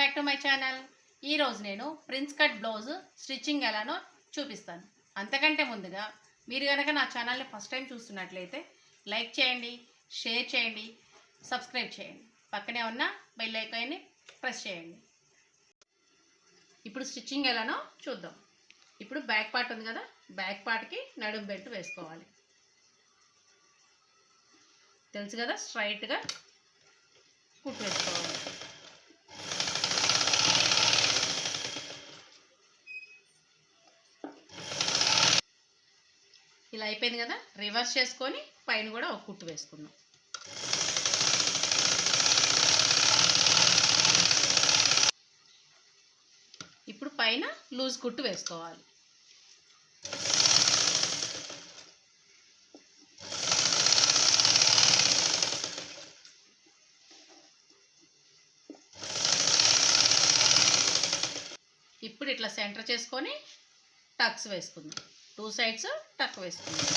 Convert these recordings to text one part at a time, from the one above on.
Back to my channel ఈరోజు నేను prince cut blouse stitching ఎలానో చూపిస్తాను. అంతకంటే ముందుగా మీరు కనుక నా ఛానల్ని ఫస్ట్ టైం చూస్తున్నట్లయితే లైక్ చేయండి షేర్ చేయండి సబ్స్క్రైబ్ చేయండి. పక్కనే ఉన్న బెల్ ఐకాన్ని ప్రెస్ చేయండి. ఇప్పుడు స్టిచ్చింగ్ ఎలానో చూద్దాం. ఇప్పుడు బ్యాక్ పార్ట్ ఉంది కదా బ్యాక్ పార్ట్కి నడుము బెల్ట్ వేసుకోవాలి. తెలుసు కదా స్ట్రైట్గా కుట్టు వేసుకోవాలి. ఇలా అయిపోయింది కదా రివర్స్ చేసుకొని పైన కూడా ఒక కుట్టు వేసుకుందాం. ఇప్పుడు పైన లూజ్ కుట్టు వేసుకోవాలి. ఇప్పుడు ఇట్లా సెంటర్ చేసుకొని టక్స్ వేసుకుందాం. టూ సైడ్స్ టక్ వేసుకుందాం.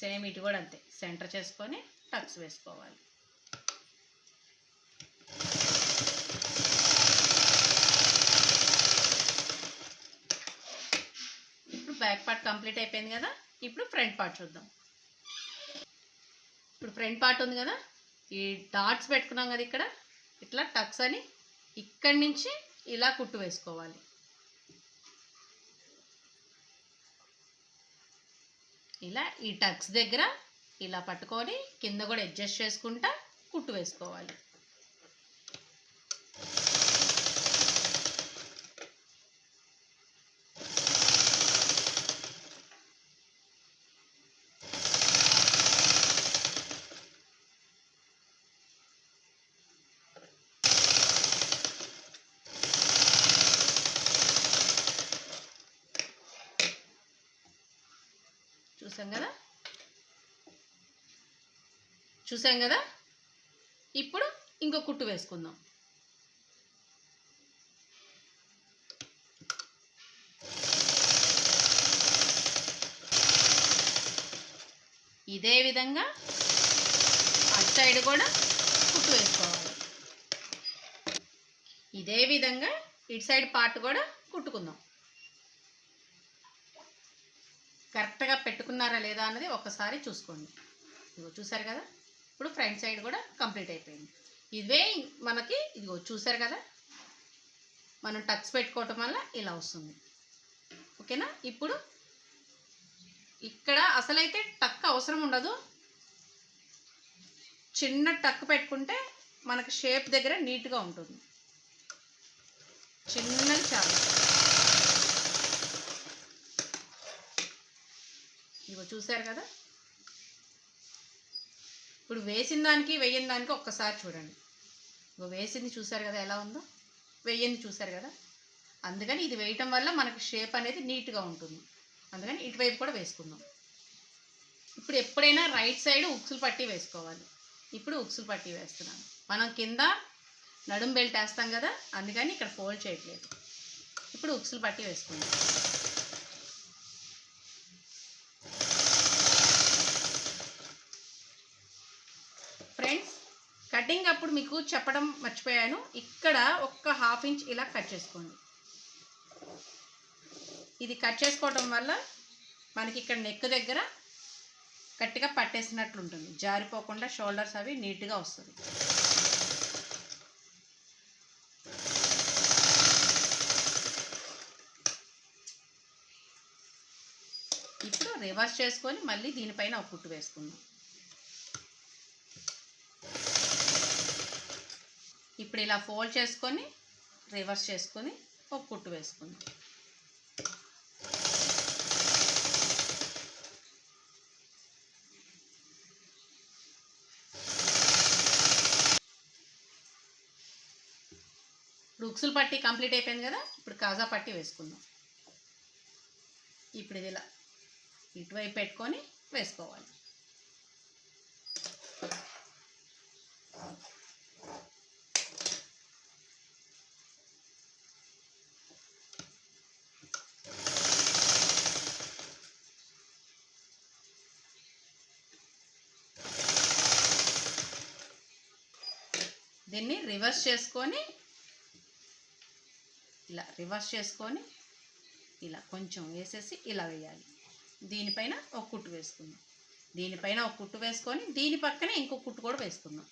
సేమ్ ఇటు కూడా అంతే సెంటర్ చేసుకొని టక్స్ వేసుకోవాలి. ఇప్పుడు బ్యాక్ పార్ట్ కంప్లీట్ అయిపోయింది కదా ఇప్పుడు ఫ్రంట్ పార్ట్ చూద్దాం. ఇప్పుడు ఫ్రంట్ పార్ట్ ఉంది కదా ఈ డాట్స్ పెట్టుకున్నాం కదా ఇక్కడ ఇట్లా టక్స్ అని ఇక్కడి నుంచి ఇలా కుట్టు వేసుకోవాలి. ఇలా ఈ టక్స్ దగ్గర ఇలా పట్టుకొని కింద కూడా అడ్జస్ట్ చేసుకుంటా కుట్టు వేసుకోవాలి. చూసాం కదా? చూసాం కదా? ఇప్పుడు ఇంకో కుట్టు వేసుకుందాం. ఇదే విధంగా అటు సైడ్ కూడా కుట్టు వేసుకోవాలి. ఇదే విధంగా ఇటు సైడ్ పార్ట్ కూడా కుట్టుకుందాం. కరెక్ట్గా పెట్టుకున్నారా లేదా అన్నది ఒకసారి చూసుకోండి. ఇదిగో చూసారు కదా? ఇప్పుడు ఫ్రంట్ సైడ్ కూడా కంప్లీట్ అయిపోయింది. ఇవే మనకి ఇదిగో చూసారు కదా? మనం టక్స్ పెట్టుకోవటం వల్ల ఇలా వస్తుంది. ఓకేనా? ఇప్పుడు ఇక్కడ అసలైతే టక్ అవసరం ఉండదు. చిన్న టక్ పెట్టుకుంటే మనకు షేప్ దగ్గర నీట్గా ఉంటుంది. చిన్నది చాలా. ఇదిగో చూశారు కదా? ఇప్పుడు వేసిన దానికి వెయ్యిన దానికి ఒక్కసారి చూడండి. ఇగో వేసింది చూశారు కదా ఎలా ఉందో? వేయింది చూశారు కదా? అందుకని ఇది వేయటం వల్ల మనకి షేప్ అనేది నీట్గా ఉంటుంది. అందుకని ఇటువైపు కూడా వేసుకుందాం. ఇప్పుడు ఎప్పుడైనా రైట్ సైడ్ ఉక్సులు పట్టి వేసుకోవాలి. ఇప్పుడు ఉక్సులు పట్టి వేస్తున్నాను. మనం కింద నడుం బెల్ట్ వేస్తాం కదా? అందుకని ఇక్కడ ఫోల్డ్ చేయట్లేదు. ఇప్పుడు ఉక్సులు పట్టి వేసుకుందాం ఫ్రెండ్స్ కటింగ్ అప్పుడు మీకు చెప్పడం మర్చిపోయాను. ఇక్కడ ఒక్క హాఫ్ ఇంచ్ ఇలా కట్ చేసుకోండి. ఇది కట్ చేసుకోవడం వల్ల మనకి ఇక్కడ నెక్ దగ్గర గట్టిగా పట్టేసినట్లు ఉంటుంది. జారిపోకుండా షోల్డర్స్ అవి నీట్గా వస్తుంది. ఇప్పుడు రివర్స్ చేసుకొని మళ్ళీ దీనిపైన ఒక కుట్టు వేసుకుందాం. ఇప్పుడు ఇలా ఫోల్డ్ చేసుకొని రివర్స్ చేసుకొని ఒక కుట్టు వేసుకుందాం. రుక్సులు పట్టి కంప్లీట్ అయిపోయింది కదా ఇప్పుడు కాజా పట్టి వేసుకుందాం. ఇప్పుడు ఇది ఇలా ఇటువైపు పెట్టుకొని వేసుకోవాలి. దీన్ని రివర్స్ చేసుకొని ఇలా రివర్స్ చేసుకొని ఇలా కొంచెం వేసేసి ఇలా వేయాలి. దీనిపైన ఒక కుట్టు వేసుకుందాం. దీనిపైన ఒక కుట్టు వేసుకొని దీని పక్కనే ఇంకో కుట్టు కూడా వేసుకుందాం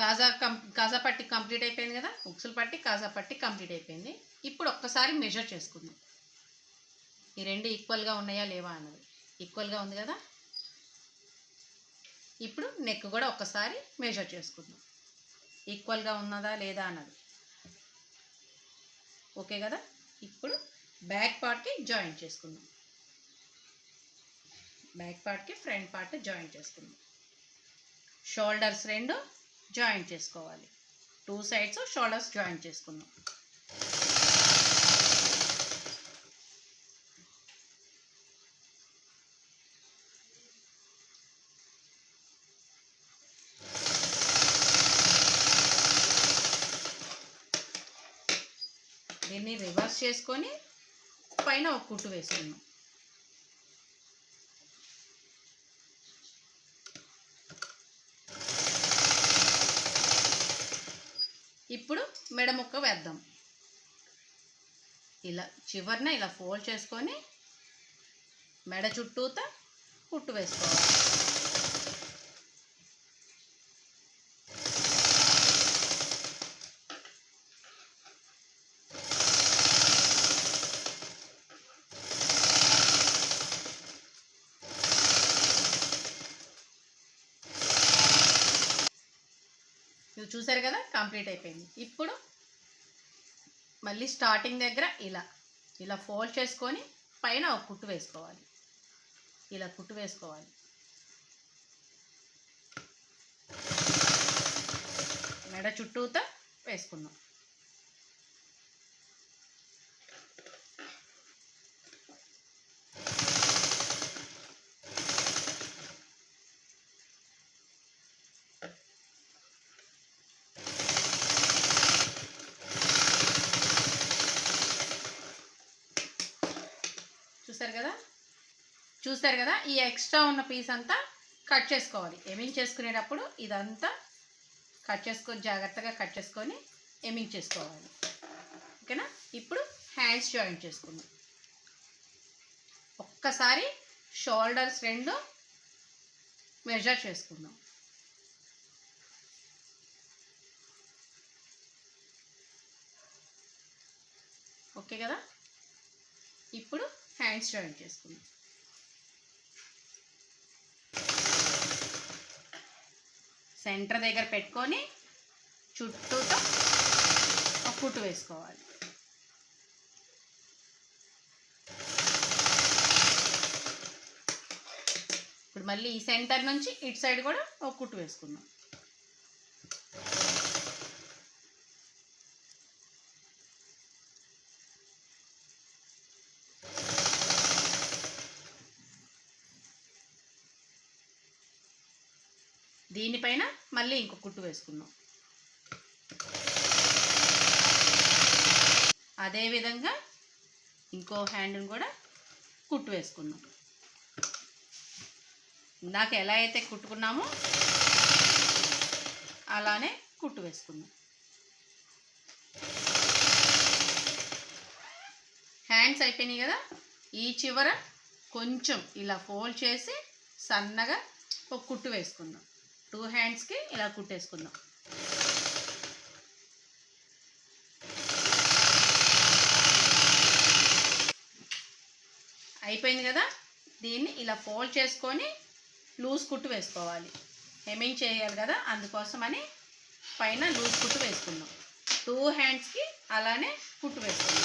కాజా కం కాజా పట్టి కంప్లీట్ అయిపోయింది కదా? ఉక్సులు పట్టి కాజా పట్టి కంప్లీట్ అయిపోయింది. ఇప్పుడు ఒక్కసారి మెజర్ చేసుకుందాం. ఈ రెండు ఈక్వల్గా ఉన్నాయా లేవా అన్నది. ఈక్వల్గా ఉంది కదా? ఇప్పుడు నెక్ కూడా ఒక్కసారి మెజర్ చేసుకుందాం. ఈక్వల్గా ఉన్నదా లేదా అన్నది. ఓకే కదా? ఇప్పుడు బ్యాక్ పార్ట్కి జాయింట్ చేసుకుందాం. బ్యాక్ పార్ట్కి ఫ్రంట్ పార్ట్ జాయింట్ చేసుకుందాం. షోల్డర్స్ రెండు జాయింట్ చేసుకోవాలి. టూ సైడ్స్ షోల్డర్స్ జాయిన్ చేసుకుందాం. దీన్ని రివర్స్ చేసుకొని పైన ఒక కుట్టు వేసుకుందాం. ఇప్పుడు మెడ ముక్క వేద్దాం. ఇలా చివరిన ఇలా ఫోల్డ్ చేసుకొని మెడ చుట్టూత కుట్టు వేసుకోవాలి. చూసారు కదా? కంప్లీట్ అయిపోయింది. ఇప్పుడు మళ్ళీ స్టార్టింగ్ దగ్గర ఇలా ఇలా ఫోల్డ్ చేసుకొని పైన ఒక కుట్టు వేసుకోవాలి. ఇలా కుట్టు వేసుకోవాలి. మెడ చుట్టూతో వేసుకున్నాం చూసారు కదా చూసారు కదా ఈ ఎక్స్ట్రా ఉన్న పీస్ అంతా కట్ చేసుకోవాలి. ఎమింగ్ చేసుకునేటప్పుడు ఇదంతా కట్ చేసుకొని జాగ్రత్తగా కట్ చేసుకొని ఎమింగ్ చేసుకోవాలి. ఓకేనా? ఇప్పుడు హ్యాండ్స్ జాయింట్ చేసుకుందాం. ఒక్కసారి షోల్డర్స్ రెండు మెజర్ చేసుకుందాం. ఓకే కదా? ఇప్పుడు హ్యాండ్స్ జాయింట్ చేసుకుందాం. సెంటర్ దగ్గర పెట్టుకొని చుట్టూతో ఒక కుట్టు వేసుకోవాలి. ఇప్పుడు మళ్ళీ ఈ సెంటర్ నుంచి ఇటు సైడ్ కూడా ఒక కుట్టు వేసుకుందాం. దీనిపైన మళ్ళీ ఇంకో కుట్టు వేసుకుందాం. అదేవిధంగా ఇంకో హ్యాండ్ని కూడా కుట్టు వేసుకుందాం. ఇందాక ఎలా అయితే కుట్టుకున్నామో అలానే కుట్టు వేసుకుందాం. హ్యాండ్స్ అయిపోయినాయి కదా ఈ చివర కొంచెం ఇలా ఫోల్డ్ చేసి సన్నగా ఒక కుట్టు వేసుకుందాం. టూ హ్యాండ్స్కి ఇలా కుట్టేసుకుందాం. అయిపోయింది కదా? దీన్ని ఇలా ఫోల్డ్ చేసుకొని లూజ్ కుట్టు వేసుకోవాలి. హెమింగ్ చేయాలి కదా? అందుకోసమని పైన లూజ్ కుట్టు వేసుకుందాం. టూ హ్యాండ్స్కి అలానే కుట్టు వేసుకుందాం.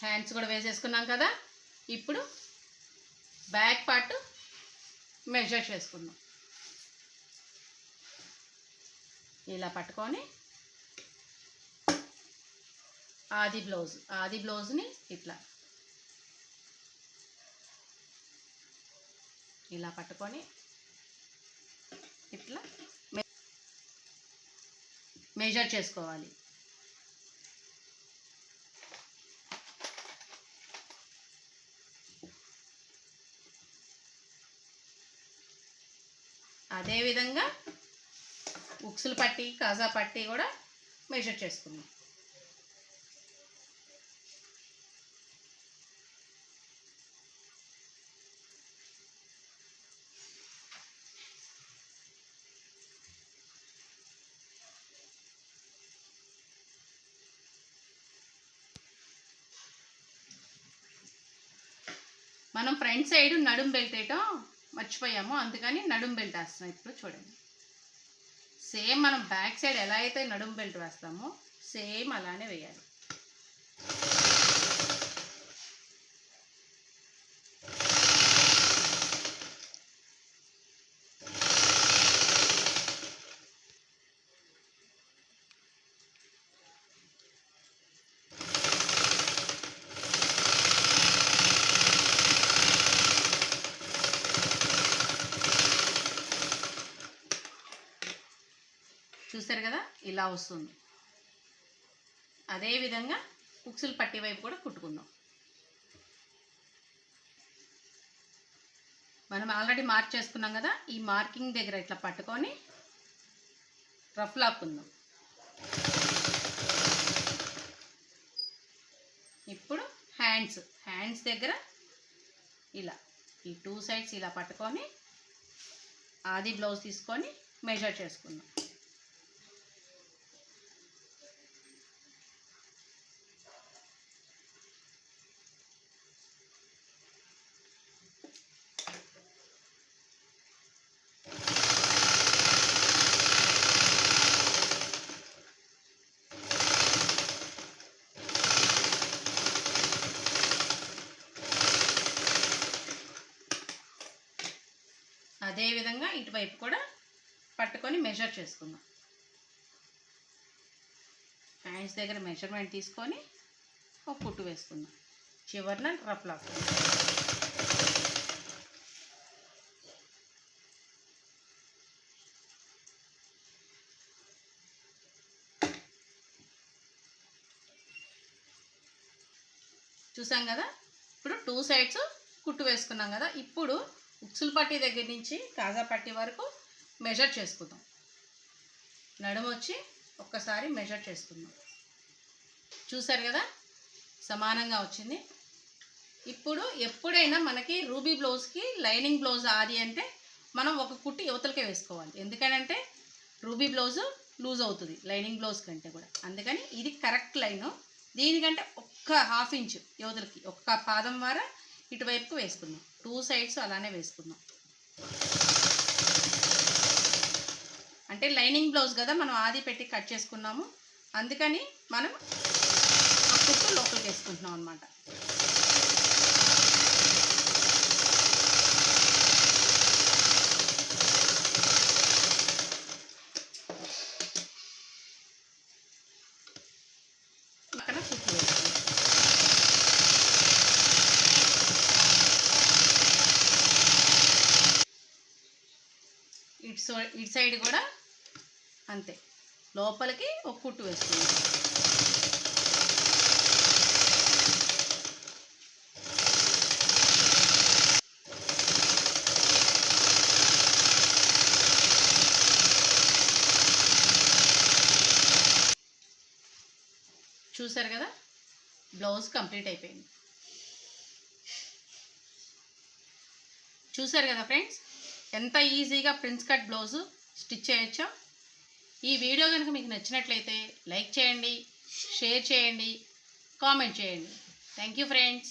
హ్యాండ్స్ కూడా వేసేసుకున్నాం కదా? ఇప్పుడు బ్యాక్ పార్ట్ మెజర్ చేసుకుందాం. ఇలా పట్టుకొని ఆది బ్లౌజ్ ఆది బ్లౌజ్ని ఇట్లా. ఇలా పట్టుకొని ఇట్లా మెజర్ చేసుకోవాలి. అదేవిధంగా ఉక్సులు పట్టి కాజా పట్టి కూడా మెజర్ చేసుకున్నాం మనం ఫ్రంట్ సైడ్ నడుం బెల్ట్ వేయటం మర్చిపోయాము. అందుకని నడుం బెల్ట్ వేస్తున్నాం. ఇప్పుడు చూడండి. సేమ్ మనం బ్యాక్ సైడ్ ఎలా అయితే నడుం బెల్ట్ వేస్తామో సేమ్ అలానే వేయాలి చూసారు కదా ఇలా వస్తుంది. అదేవిధంగా ఉక్సులు పట్టి వైపు కూడా కుట్టుకుందాం. మనం ఆల్రెడీ మార్క్ చేసుకున్నాం కదా ఈ మార్కింగ్ దగ్గర ఇట్లా పట్టుకొని రఫ్ లాక్కుందాం. ఇప్పుడు హ్యాండ్స్ హ్యాండ్స్ దగ్గర ఇలా ఈ టూ సైడ్స్ ఇలా పట్టుకొని ఆది బ్లౌజ్ తీసుకొని మెజర్ చేసుకుందాం. వైపు కూడా పట్టుకొని మెజర్ చేసుకుందాం. హ్యాండ్స్ దగ్గర మెజర్మెంట్ తీసుకొని ఒక కుట్టు వేసుకుందాం. చివరిన రఫ్ లాక్ చూసాం కదా? ఇప్పుడు టూ సైడ్స్ కుట్టు వేసుకున్నాం కదా? ఇప్పుడు ఉక్సులు పట్టి దగ్గర నుంచి కాజా పట్టి వరకు మెజర్ చేసుకుందాం. నడుము వచ్చి ఒక్కసారి మెజర్ చేసుకుందాం. చూసారు కదా? సమానంగా వచ్చింది. ఇప్పుడు ఎప్పుడైనా మనకి రూబీ బ్లౌజ్కి లైనింగ్ బ్లౌజ్ ఆది అంటే మనం ఒక కుట్టి యువతలకే వేసుకోవాలి. ఎందుకనంటే రూబీ బ్లౌజ్ లూజ్ అవుతుంది లైనింగ్ బ్లౌజ్ కంటే కూడా. అందుకని ఇది కరెక్ట్ లైను. దీనికంటే ఒక్క హాఫ్ ఇంచ్ యువతలకి ఒక్క పాదం వార ఇటువైపుకు వేసుకుందాం. టూ సైడ్స్ అలానే వేసుకుందాం. అంటే లైనింగ్ బ్లౌజ్ కదా మనం ఆది పెట్టి కట్ చేసుకున్నాము. అందుకని మనం ఆ కుట్టు లోపలికి వేసుకుంటున్నాం అనమాట పక్కన కుట్టు వేసుకుందాం ఇటు సైడ్ కూడా అంతే. లోపలికి ఒక కుట్టు వేసుకుందాం. చూసారు కదా? బ్లౌజ్ కంప్లీట్ అయిపోయింది. చూసారు కదా ఫ్రెండ్స్? ఎంత ఈజీగా ప్రిన్స్ కట్ బ్లౌజు స్టిచ్ చేయొచ్చో ఈ వీడియో కనుక మీకు నచ్చినట్లయితే లైక్ చేయండి షేర్ చేయండి కామెంట్ చేయండి. Thank you friends